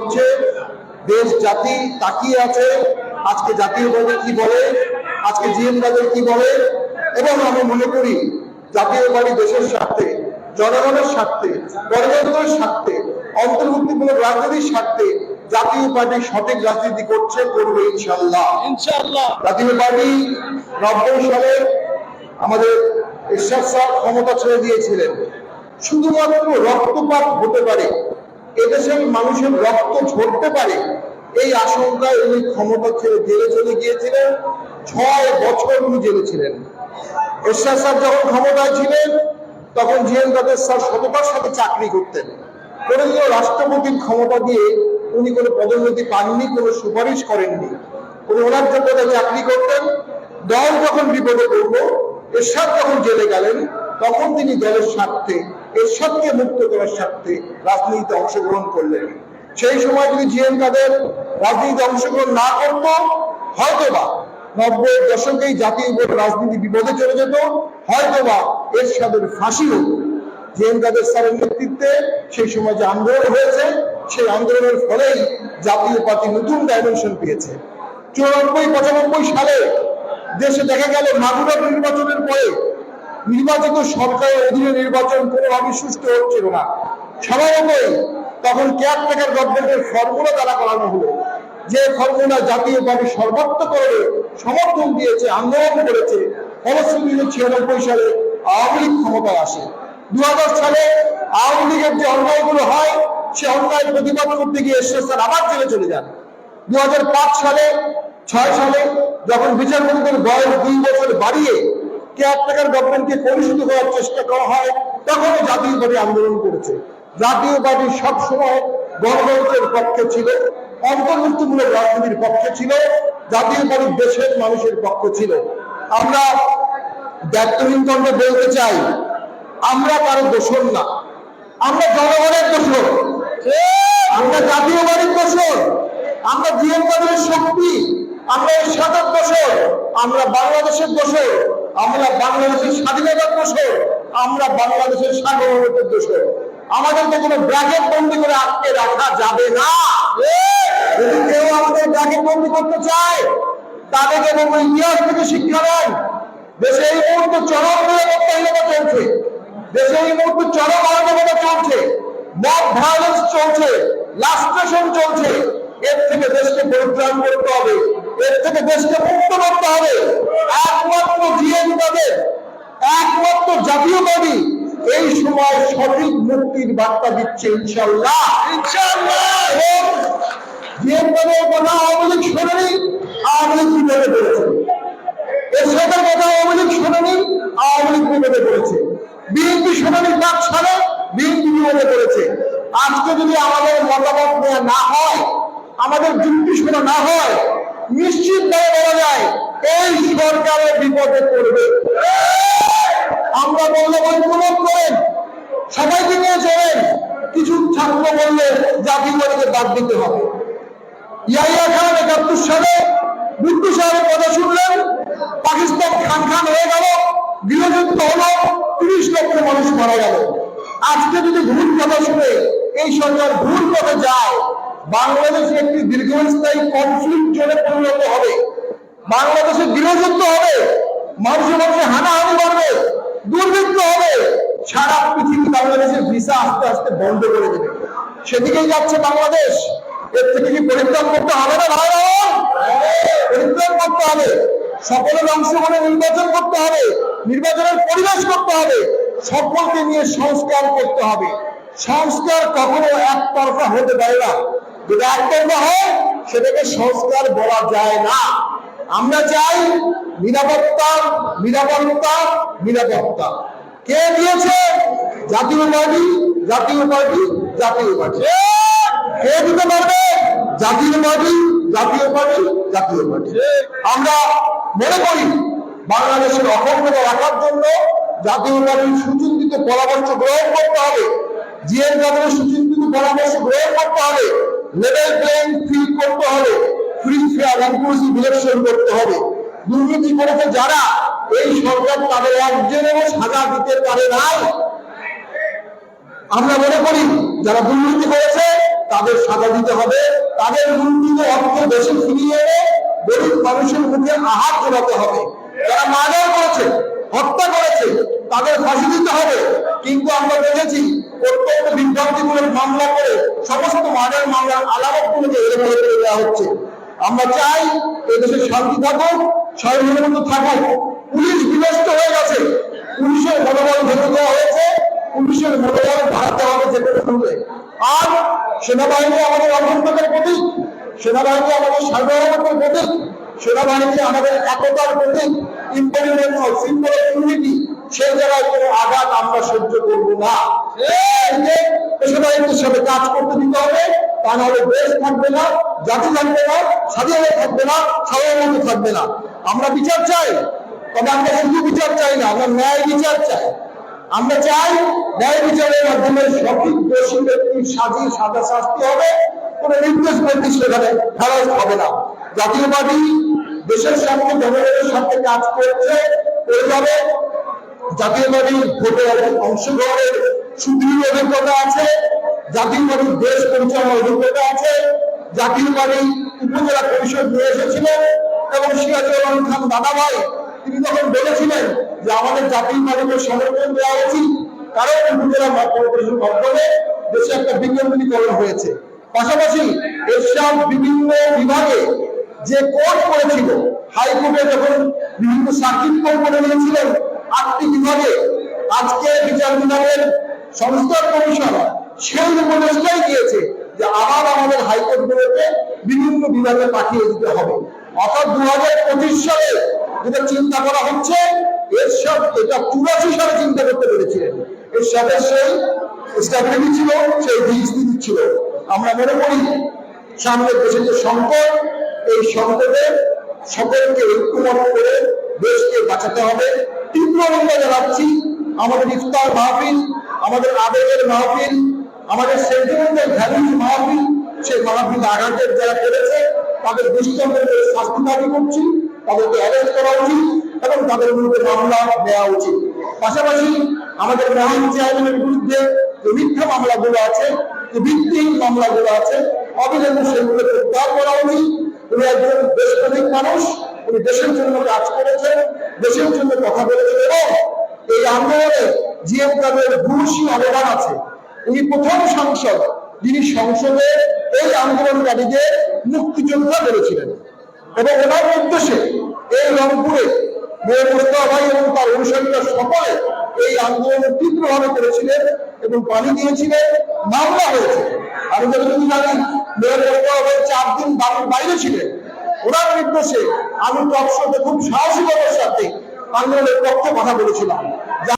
হচ্ছে দেশ জাতি তাকিয়ে আছে আজকে জাতীয় জাতীয়বাদী কি বলে আজকে জিএম কাদের কি বলে এবং আমি মনে করি জাতীয়বাদী দেশের স্বার্থে জনগণের স্বার্থে গণতন্ত্রের স্বার্থে অন্তর্ভুক্তিমূলক রাজনীতির স্বার্থে জাতীয় পার্টি সঠিক রাজনীতি করছে করবে ইনশাল্লাহ ইনশাআল্লাহ। জাতীয় পার্টি নব্বই সালে আমাদের ঈশ্বর স্যার ক্ষমতা ছেড়ে দিয়েছিলেন। শুধুমাত্র রক্তপাত হতে পারে এদেশের মানুষের রক্ত ঝরতে পারে এই আশঙ্কায় উনি ক্ষমতা ছেড়ে জেলে চলে গিয়েছিলেন। ছয় বছর উনি জেলে ছিলেন। এরশাদ স্যার যখন ক্ষমতায় ছিলেন, তখন জিএম কাদের স্যার সততার সাথে চাকরি করতেন। কোনোদিনও রাষ্ট্রপতির ক্ষমতা দিয়ে উনি কোনো পদোন্নতি পাননি, কোনো সুপারিশ করেননি। উনি ওনার যোগ্যতা চাকরি করতেন। দল যখন বিপদে পড়ল, এরশাদ যখন জেলে গেলেন, তখন তিনি দলের স্বার্থে এরশাদকে মুক্ত করার স্বার্থে রাজনীতিতে অংশগ্রহণ করলেন। সেই সময় যদি জিএম কাদের রাজনীতিতে অংশগ্রহণ না করত, হয়তোবা নব্বই দশকেই জাতীয় রাজনীতি বিপদে চলে যেত, হয়তোবা এরশাদের ফাঁসি হতো জিএম কাদের স্যারের নেতৃত্বে সেই সময় যে আন্দোলন হয়েছে, সেই আন্দোলনের ফলেই জাতীয় পার্টি নতুন ডাইমেনশন পেয়েছে। চুরানব্বই পঁচানব্বই সালে দেশে দেখা গেল মাগুরা নির্বাচনের পরে নির্বাচিত সরকারের অধীনে নির্বাচন কোনোভাবে সুষ্ঠু হচ্ছিল না। স্বভাবতই তখন কেয়ারটেকার গভর্নমেন্টের ফর্মুলা দ্বারা করানো হলো, যে ফর্মুলা জাতীয় পার্টি সর্বাত্মকরণে সমর্থন দিয়েছে, আন্দোলন করেছে ফলশ্রুতিতে ছিয়ানব্বই সালে আওয়ামী লীগ ক্ষমতায় আসে। দু সালে আওয়ামী লীগের যে অন্যায়গুলো হয়, সে অন্যায় প্রতিবাদ করতে গিয়ে এসে স্যার আবার জেলে চলে যান। দু হাজার পাঁচ সালে, ছয় সালে যখন বিচারপতিদের বয়স দুই বছর বাড়িয়ে কেয়ারটেকার গভর্নমেন্টকে কলুষিত করার চেষ্টা করা হয় তখন জাতীয় পার্টি আন্দোলন করেছে। জাতীয় পার্টি সবসময় গণতন্ত্রের পক্ষে ছিল, অন্তর্ভুক্তিমূলক রাজনীতির পক্ষে ছিল, জাতীয় পার্টি দেশের মানুষের পক্ষে ছিল। আমরা দায়িত্বহীন কণ্ঠে বলতে চাই, আমরা কারও দোষর না। আমরা জনগণের দোষর। আমরা জাতীয় বাড়ির দোষর। আমরা কাদের শক্তি। আমরা সাধার দোষর। আমরা বাংলাদেশের দোষর। আমরা বাংলাদেশের স্বাধীনতার দোষর আমরা বাংলাদেশের সার্বভৌমত্বের দোষর আমাদেরকে কোনো ব্র্যাকেট বন্দি করে আটকে রাখা যাবে না। যদি কেউ আমাদের ব্র্যাকেট বন্দি করতে চায় তাদেরকে বলব ইতিহাস থেকে শিক্ষা দেন দেশে এই মুহূর্তে চরম নিরাপত্তাহীনতা চলছে। দেশে এই মুহূর্তে চরম অরাজকতা চলছে। মব ভায়োলেন্স চলছে। লাস্ট্রেশন চলছে। এর থেকে দেশকে পরিত্রাণ করতে হবে এর থেকে দেশকে মুক্ত করতে হবে। একমাত্র জিএম তাদের একমাত্র জাতীয়বাদী এই সময় সঠিক মুক্তির বার্তা দিচ্ছে ইনশাল্লাহ এবং কথা আওয়ামী লীগ শোনেনি আওয়ামী লীগ বিপদে পড়েছে। এরশাদের কথা আওয়ামী লীগ শোনেনি আওয়ামী লীগ বিপদে পড়েছে। বিএনপি শোনেনি পাঁচ সালে বিএনপি বিপদে পড়েছে। আজকে যদি আমাদের মতামত নেওয়া না হয় আমাদের যুক্তি শোনা না হয়, নিশ্চিত ভাবে বলা যায়, এই সরকারের বিপদে পড়বে। আমরা বললে ঐক্যমত করেন, সবাইকে নিয়ে চলেন। কিছু ছাত্র বললে জাতীয়বাদীকে বাদ দিতে হবে। ইয়াইয়া খান একাত্তর সালে বুদ্ধু সাহেবের কথা শুনলেন, পাকিস্তান খান খান হয়ে গেল, গৃহযুদ্ধ হলো, তিরিশ লক্ষ মানুষ মারা গেল। আজকে যদি ভুল কথা শুনে এই সরকার ভুল পথে যায় বাংলাদেশ একটি দীর্ঘস্থায়ী কনফ্লিক্ট জোনে পরিণত হবে। বাংলাদেশে গৃহযুদ্ধ হবে মানুষের মানুষে হানাহানি বাড়বে দুর্ভিক্ষ হবে। সারা পৃথিবী বাংলাদেশের ভিসা আস্তে আস্তে বন্ধ করে দেবে। সেদিকেই যাচ্ছে বাংলাদেশ। এর থেকে কি পরিত্রাণ করতে হবে না, ভাই পরিত্রাণ করতে হবে। সকলের অংশগ্রহণে নির্বাচন করতে হবে, নির্বাচনের পরিবেশ করতে হবে। সকলকে নিয়ে সংস্কার করতে হবে। সংস্কার কখনো একতরফা হতে পারে না। যদি একতরফা হয়, সেটাকে সংস্কার বলা যায় না। আমরা চাই নিরাপত্তা নিরাপত্তা নিরাপত্তা। কে দিয়েছে? জাতীয় পার্টি জাতীয় পার্টি জাতীয় পার্টি। কে দিতে পারবে? জাতীয় পার্টি জাতীয় পার্টি জাতীয় পার্টি। আমরা মনে করি বাংলাদেশের অখণ্ডতা রাখার জন্য জাতীয় পার্টির সুচিন্তিত পরামর্শ গ্রহণ করতে হবে। জিএন কাদের সুচিন্তিত পরামর্শ গ্রহণ করতে হবে। লেভেল প্লেইং ফিল্ড করতে হবে। ফ্রি ফেয়ার ইনক্লুসিভ ইলেকশন করতে হবে। দুর্নীতি করেছে যারা, এই সরকার তাদের একজনেরও সাজা দিতে পারে নাই। আমরা মনে করি, যারা দুর্নীতি করেছে, তাদের সাজা দিতে হবে। তাদের লুণ্ঠিত অর্থ দেশে ফিরিয়ে এনে গরিব মানুষের মুখে আহাত জোগাতে হবে। যারা মার্ডার করেছে, হত্যা করেছে তাদের ফাঁসি দিতে হবে। কিন্তু আমরা দেখেছি অত্যন্ত বিভ্রান্তিমূলক মামলা করে সমস্ত মার্ডার মামলার আলামতগুলোকে এলোমেলো করে দেওয়া হচ্ছে। আমরা চাই এদেশে শান্তি থাকুক সার্বভৌমত্ব থাকুক। পুলিশ বিনষ্ট হয়ে গেছে। পুলিশের মনোবল ভেঙে দেওয়া হয়েছে। পুলিশের মনোবল ভাঙতে হবে যে কোনো মূল্যে আর সেনাবাহিনী আমাদের অভ্যন্তরের প্রতীক। সেনাবাহিনী আমাদের সার্বভৌমত্বের প্রতীক। সেনাবাহিনী আমাদের একতার প্রতীক। Imperial symbol of unity. সেই জায়গায় কোনো আঘাত আমরা সহ্য করব না। পেশাদারিত্বের সাথে কাজ করতে দিতে হবে, তা নাহলে দেশ থাকবে না, জাতি থাকবে না, স্বাধীনতা থাকবে না সাধারণত থাকবে না। আমরা বিচার চাই, তবে আমরা শুধু বিচার চাই না, আমরা ন্যায় বিচার চাই। আমরা চাই ন্যায় বিচারের মাধ্যমে সঠিক দোষী ব্যক্তির সাজি সাজা শাস্তি হবে, কোন নির্দেশ ব্যক্তি সেখানে ফেরত হবে না। জাতীয় পার্টি দেশের স্বার্থে জনগণের স্বার্থে কাজ করছে করে যাবে জাতীয় পার্টির ভোটে অংশগ্রহণের সুদৃঢ় অভিজ্ঞতা আছে, জাতীয় পার্টির দেশ পরিচালনার অভিজ্ঞতা আছে, জাতীয় পার্টি উপজেলা পরিষদ নিয়ে এসেছিলেন এবং তিনি তখন বলেছিলেন যে আমাদের পার্টিকে সমর্থন দেওয়া উচিত, কারণ উপজেলা মাধ্যমে দেশে একটা বিকেন্দ্রীকরণ হয়েছে। পাশাপাশি এরশাদ বিভিন্ন বিভাগে যে কোর্ট করেছিল, হাইকোর্টে যখন বিভিন্ন সার্কিট কোর্ট করে বিভাগে আজকে বিচার বিভাগের সংস্কার কমিশন সেই উপদেশটাই দিয়েছে যে আবার আমাদের হাইকোর্ট গুলোকে বিভিন্ন বিভাগে পাঠিয়ে দিতে হবে। অর্থাৎ দু হাজার পঁচিশ সালে যেটা চিন্তা করা হচ্ছে, এরশাদ এটা চুরাশি সালে চিন্তা করতে পেরেছিলেন। এরশাদের সেই স্ট্যাবিলিটি ছিল, সেই স্থিতি ছিল আমরা মনে করি সামনের দেশে যে সংকট, এই সংকটে সকলকে ঐক্যমত করে দেশকে বাঁচাতে হবে। তীব্র নিন্দা জানাচ্ছি। আমাদের ইফতার মাহফিল, আমাদের আবেগের মাহফিল, আমাদের সেন্টিমেন্টাল ভ্যালুজ মাহফিল, সেই মাহফিল আঘাতের যারা করেছে, তাদের দৃষ্টান্তের শাস্তি দাবি করছি, তাদেরকে অ্যারেস্ট করা উচিত এবং তাদের বিরুদ্ধে মামলা নেওয়া উচিত। পাশাপাশি আমাদের মহান চেয়ারম্যানের বিরুদ্ধে যে মিথ্যা মামলাগুলো আছে, যে ভিত্তিহীন মামলাগুলো আছে, অবিলম্বে সেগুলো প্রত্যাহার করা উচিত। একজন দেশপ্রেমিক মানুষ উনি দেশের জন্য কাজ করেছেন, দেশের জন্য কথা বলেছেন। এবং এই আন্দোলনে জিএম কাদের ভূষী অবদান আছে। উনি প্রথম সাংসদ, যিনি সংসদে এই আন্দোলনকারীদের মুক্তিযোদ্ধা করেছিলেন এবং ওনার উদ্দেশ্যে এই রংপুরে মেয়ে মোস্তফা ভাই এবং তার অনুসারীরা সকলে এই আন্দোলনে তীব্রভাবে করেছিলেন এবং পানি দিয়েছিলেন, মামলা হয়েছে। আমি যতটুকু জানি মেয়ে মোস্তফা ভাই চার দিন বাইরে ছিলেন। ওনার নির্দেশে আমি টকশোতে খুব সাহসিকতার সাথে আন্দোলনের পক্ষে কথা বলেছিলাম।